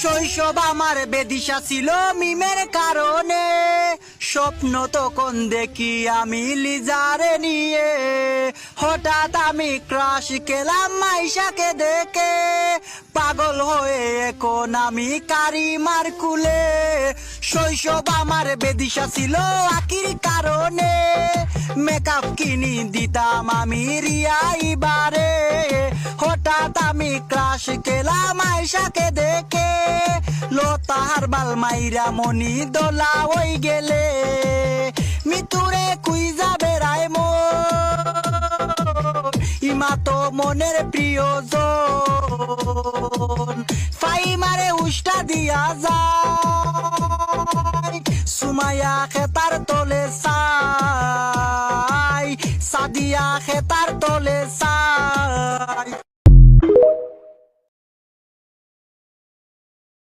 শৈশব আমার বেদিশা ছিল মিমের কারণে। স্বপ্ন তখন দেখি আমি লিজারে নিয়ে। হঠাৎ আমি ক্রাশ খেলাম মাইশাকে দেখে। পাগল হয়ে এখন আমি কারিমার কুলে। শৈশব আমার বেদিশা ছিল আকির কারণে। মেকআপ কিনি দিতাম আমি রিয়াই বারে হঠাৎ আমি ক্রাশ খেলাম আয়সাকে দেখে, লতার বাল মাইরা মনি দোলা ওই গেলে। মিতুরে কুই যাবে রায় মো ইমা তো মনের প্রিয়জন। ফাই মারে উষ্টা দিয়া যায়, সুমাইয়া খেতার তলে চাই সাদিয়া খেতার তলে চাই